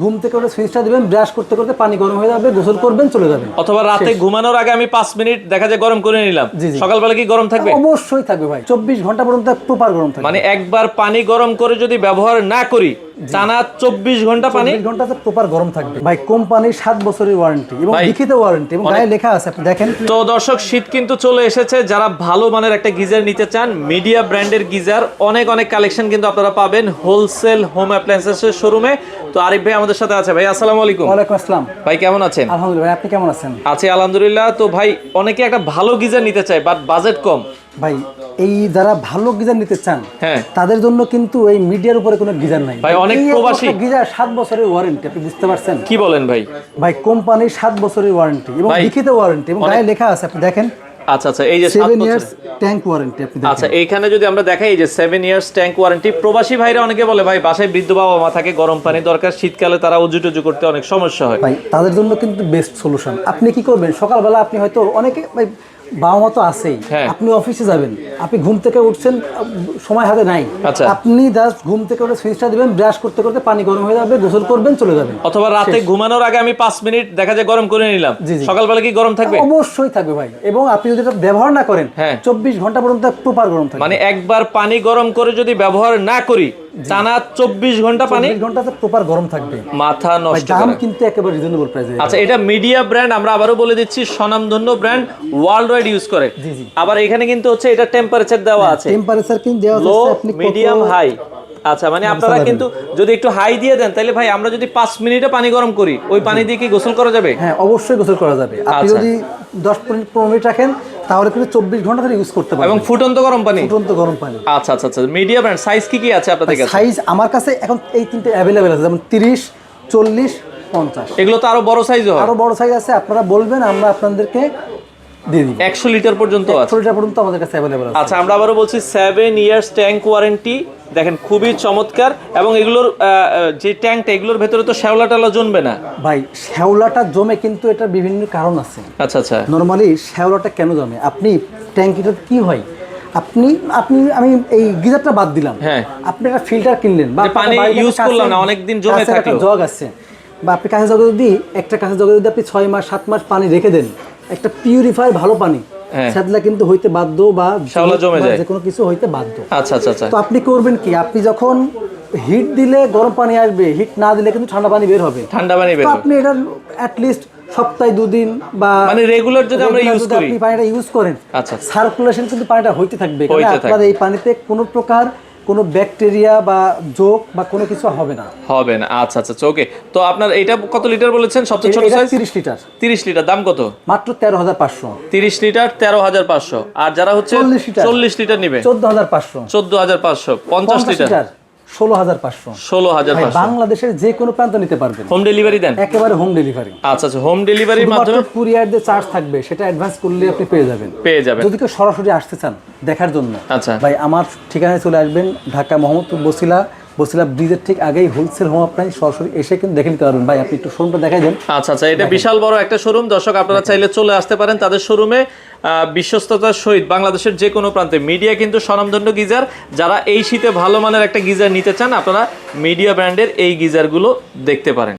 ঘুম থেকে উঠে সুইচটা দিবেন ব্রাশ করতে করতে পানি গরম হয়ে যাবে গোসল করবেন চলে যাবেন। অথবা রাতে ঘুমানোর আগে আমি পাঁচ মিনিট দেখা যায় গরম করে নিলাম। সকালবেলা কি গরম থাকবে? অবশ্যই থাকবে ভাই। চব্বিশ ঘণ্টা পর্যন্ত প্রপার গরম থাকবে। মানে একবার পানি গরম করে যদি ব্যবহার না করি টানা চব্বিশ ঘণ্টা পানি। ঘন্টাতে প্রপার গরম থাকবে। ভাই কোম্পানির সাত বছরের ওয়ারেন্টি এবং লিখিত ওয়ারেন্টি এবং গায়ে লেখা আছে আপনি দেখেন। তো দর্শক শীত কিন্তু চলে এসেছে। যারা ভালো মানের একটা গিজার নিতে চান মিডিয়া ব্র্যান্ডের গিজার অনেক অনেক কালেকশন কিন্তু আপনারা পাবেন হোলসেল হোম অ্যাপ্লায়েন্সেসের শোরুমে তো আরিফ ভাই আমাদের সাথে আছে। ভাই আসসালামু আলাইকুম। ওয়ালাইকুম আসসালাম। ভাই কেমন আছেন? আলহামদুলিল্লাহ ভাই, আপনি কেমন আছেন? আছি আলহামদুলিল্লাহ। তো ভাই অনেকে একটা ভালো গিজার নিতে চায় বাট বাজেট কম। ভাই এই যারা ভালো গিজার নিতে চান হ্যাঁ। তাদের জন্য কিন্তু এই মিডিয়ার উপরে কোনো গিজার নাই। ভাই, অনেক প্রবাসী। গিজার সাত বছরের ওয়ারেন্টি আপনি বুঝতে পারছেন? কি বলেন ভাই? ভাই কোম্পানির সাত বছরের ওয়ারেন্টি এবং লিখিত ওয়ারেন্টি এবং গায়ে লেখা আছে আপনি দেখেন। আচ্ছা আচ্ছা এই যে সাত সেভেন বছর। ইয়ার্স ট্যাঙ্ক ওয়ারেন্টি আপনি আচ্ছা দেখেন এইখানে যদি আমরা দেখাই এই যে সেভেন ইয়ার্স ট্যাঙ্ক ওয়ারেন্টি প্রবাসী ভাইরা অনেকে বলে ভাই বাসায় বৃদ্ধ বাবা মা থাকে গরম পানি দরকার শীতকালে তারা উজু টুজু করতে অনেক সমস্যা হয়। ভাই তাদের জন্য কিন্তু বেস্ট সলিউশন আপনি কি করবেন? সকালবেলা আপনি হয়তো অনেকে ভাই বাবা মা তো আছেই। হ্যাঁ। আপনি অফিসে যাবেন। আপনি ঘুম থেকে উঠছেন সময় হাতে নাই। আচ্ছা। আপনি জাস্ট ঘুম থেকে উঠে সুইচটা দিবেন ব্রাশ করতে করতে পানি গরম হয়ে যাবে গোসল করবেন চলে যাবেন। অথবা রাতে ঘুমানোর আগে আমি পাঁচ মিনিট দেখা যায় গরম করে নিলাম। সকালবেলা কি গরম থাকবে? অবশ্যই থাকবে ভাই। এবং আপনি যদি এটা ব্যবহার না করেন হ্যাঁ। চব্বিশ ঘণ্টা পর্যন্ত প্রপার গরম থাকবে। মানে একবার পানি গরম করে যদি ব্যবহার না করি টানা চব্বিশ ঘণ্টা পানি। ঘন্টাতে প্রপার গরম থাকবে। মাথা নষ্ট দাম কিন্তু একেবারে রিজনেবল প্রাইসে আচ্ছা এটা মিডিয়া ব্র্যান্ড আমরা আবারও বলে দিচ্ছি স্বনামধন্য ব্র্যান্ড ওয়ার্ল্ড ওয়াইড ইউজ করে। আবার এখানে কিন্তু হচ্ছে এটা টেম্পারেচার দেওয়া আছে। টেম্পারেচার কিন্তু দেওয়া আছে আপনি মিডিয়াম হাই আচ্ছা মানে আপনারা কিন্তু যদি একটু হাই দিয়ে দেন তাহলে ভাই আমরা যদি পাঁচ মিনিটে পানি গরম করি ওই পানি দিয়ে কি গোসল করা যাবে? হ্যাঁ অবশ্যই গোসল করা যাবে। আপনি আচ্ছা। যদি দশ মিনিট পনেরো মিনিট রাখেন তাহলে কিন্তু চব্বিশ ঘণ্টা ধরে ইউজ করতে এবং পারবেন ফুটন্ত গরম পানি? ফুটন্ত গরম পানি। আচ্ছা আচ্ছা আচ্ছা। মিডিয়া ব্র্যান্ড সাইজ কি কি আছে আপনাদের কাছে? সাইজ আমার কাছে এখন এই তিনটে অ্যাভেলেবেল আছে যেমন তিরিশ চল্লিশ পঞ্চাশ। এগুলো তো আরও বড় সাইজ হয় আরও বড় সাইজ আছে আপনারা বলবেন আমরা আপনাদেরকে দিয়ে দিব। একশো লিটার পর্যন্ত একশো লিটার পর্যন্ত আমাদের কাছে অ্যাভেলেবেল আছে। আচ্ছা আমরা আবারও বলছি সেভেন ইয়ার্স ট্যাঙ্ক ওয়ারেন্টি দেখেন খুবই চমৎকার এবং এগুলোর যে ট্যাঙ্কটা এগুলোর ভেতরে তো শ্যাওলা টালা জমবে না? ভাই শ্যাওলাটা জমে কিন্তু এটা বিভিন্ন কারণ আছে। আচ্ছা আচ্ছা। নর্মালি শ্যাওলাটা কেন জমে? আপনি ট্যাঙ্কিটা কি হয়? আপনি আপনি আমি এই গিজারটা বাদ দিলাম। হ্যাঁ। আপনি একটা ফিল্টার কিনলেন বা পানি ইউজ করলাম না, অনেকদিন জমে কাছে একটা থাকল। জগ আছে। বা আপনি কাছে জগে যদি একটা কাছে জগে যদি আপনি ছয় মাস সাত মাস পানি রেখে দেন একটা পিউরিফাই ভালো পানি হ্যাঁ। কিন্তু হইতে বাধ্য বা শ্যাওলা জমে যায়। যে কোনো কিছু হইতে বাধ্য আচ্ছা আচ্ছা আচ্ছা তো আপনি করবেন কি আপনি যখন হিট দিলে গরম পানি আসবে হিট না দিলে কিন্তু ঠান্ডা পানি বের হবে ঠান্ডা পানি বের হবে। আপনি এটা অ্যাট লিস্ট সপ্তাহে দুদিন বা মানে রেগুলার যদি আমরা ইউজ করি আপনি পানিটা ইউজ করেন আচ্ছা। সার্কুলেশন কিন্তু পানিটা হইতে থাকবে কারণ আপনার এই পানিতে কোনো প্রকার কোনো ব্যাকটেরিয়া বা জোক বা কোনো কিছু হবে না। হবে না। আচ্ছা আচ্ছা ওকে। তো আপনার এটা কত লিটার বলেছেন? সবচেয়ে ছোট সাইজ তিরিশ লিটার। তিরিশ লিটার। দাম কত? মাত্র তেরো হাজার পাঁচশো। তিরিশ লিটার তেরো হাজার পাঁচশো। আর যারা হচ্ছে 40 লিটার। চল্লিশ লিটার নিবে? চোদ্দ হাজার পাঁচশো। চোদ্দ হাজার পাঁচশো। পঞ্চাশ পঞ্চাশ লিটার? লিটার। ষোলো হাজার পাঁচশো। ষোলো হাজার বাংলাদেশের যে কোনো প্রান্ত নিতে পারবেন। হোম ডেলিভারি দেন? একেবারে হোম ডেলিভারি আচ্ছা আচ্ছা হোম ডেলিভারির মাধ্যমে কুরিয়ার যে চার্জ থাকবে সেটা অ্যাডভান্স করলে আপনি পেয়ে যাবেন। পেয়ে যাবেন। যদি কেউ সরাসরি আসতে চান দেখার জন্য। আচ্ছা। ভাই আমার ঠিকানায় চলে আসবেন ঢাকা মোহাম্মদপুর বসিলা বসিলা ব্রিজের ঠিক আগেই হোলসেল হোম আপনার সরাসরি এসে কিন্তু দেখে নিতে পারবেন। ভাই আপনি একটু শোরুমটা দেখাই দেন। আচ্ছা আচ্ছা এটা বিশাল বড় একটা শোরুম দর্শক আপনারা চাইলে চলে আসতে পারেন তাদের শোরুমে বিশ্বস্ততার সহিত বাংলাদেশের যে কোনো প্রান্তে। মিডিয়া কিন্তু স্বনামধন্য গিজার। যারা এই শীতে ভালো মানের একটা গিজার নিতে চান আপনারা মিডিয়া ব্র্যান্ডের এই গিজারগুলো দেখতে পারেন।